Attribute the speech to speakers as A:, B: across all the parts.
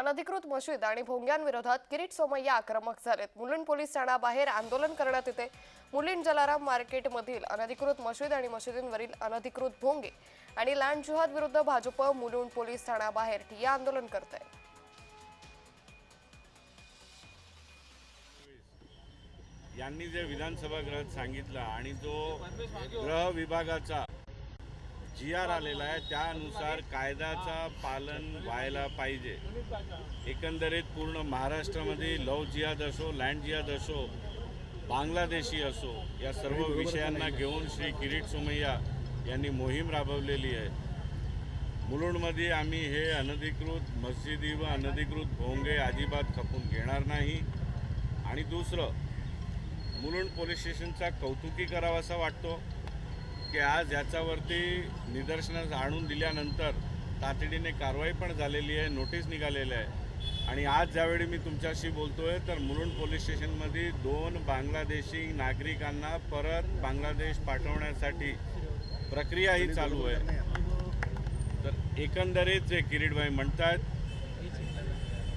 A: अनधिकृत मशीद आणि भोंग्यांविरोधात किरीट सोमय्या आक्रमक झालेत. मुलुंड पोलीस ठाण्याबाहेर आंदोलन करण्यात येते. मुलींड जलाराम मार्केटमधील अनधिकृत मशीद आणि मशिदींवरील अनधिकृत भोंगे आणि लँड जुहाद विरुद्ध भाजप मुलुंड पोलीस ठाण्याबाहेर ठिय्या आंदोलन करत आहे
B: यांनी जे विधानसभागृहात सांगितलं आणि जो गृह विभागाचा जी आर आलेला आहे त्यानुसार कायद्याचा पालन व्हायला पाहिजे. एकंदरीत पूर्ण महाराष्ट्रामध्ये लव जिहाद असो लँड जिहाद असो बांगलादेशी असो या सर्व विषयांना घेऊन श्री किरीट सोमय्या यांनी मोहीम राबवलेली आहे. मुलुंडमध्ये आम्ही हे अनधिकृत मशिदी व अनधिकृत भोंगे अजिबात खपून घेणार नाही. आणि दुसरं मुलुंड पोलीस स्टेशनचा कौतुकी करावासा वाटतो. की आज याच्यावरती निदर्शनास आणून दिल्यानंतर तातडीने कारवाई पण झालेली आहे नोटीस निघालेली आहे. आणि आज ज्यावेळी मी तुमच्याशी बोलतोय तर मुलुंड पोलीस स्टेशनमध्ये दोन बांगलादेशी नागरिकांना परत बांगलादेश पाठवण्यासाठी प्रक्रिया ही चालू आहे. तर एकंदरीत जे किरीटभाई म्हणतात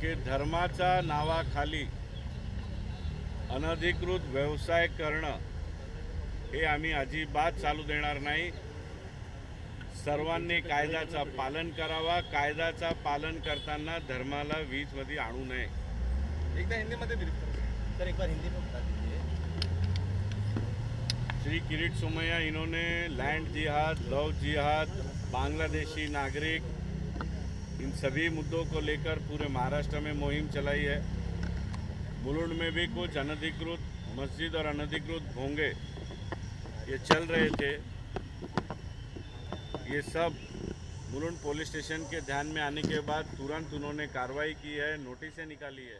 B: की धर्माच्या नावाखाली अनधिकृत व्यवसाय करणं हे आम्ही अजिबात चालू देणार नाही. सर्वांनी कायद्याचा पालन करावा. कायद्याचा पालन करताना धर्माला वीजमध्ये आणू नये.
C: एकदा हिंदीमध्ये सर एक बार हिंदी में बता दीजिए
B: श्री किरीट सोमैया इन्होंने लैंड जिहाद लव जिहाद बांग्लादेशी नागरिक इन सभी मुद्दों को लेकर पूरे महाराष्ट्र में मुहिम चलाई है। मुलुंड में भी कुछ अनधिकृत मस्जिद और अनधिकृत भोंगे ये चल रहे थे। ये सब मुलुंड पुलिस स्टेशन के ध्यान में आने के बाद तुरंत उन्होंने कार्रवाई की है नोटिसें निकाली है।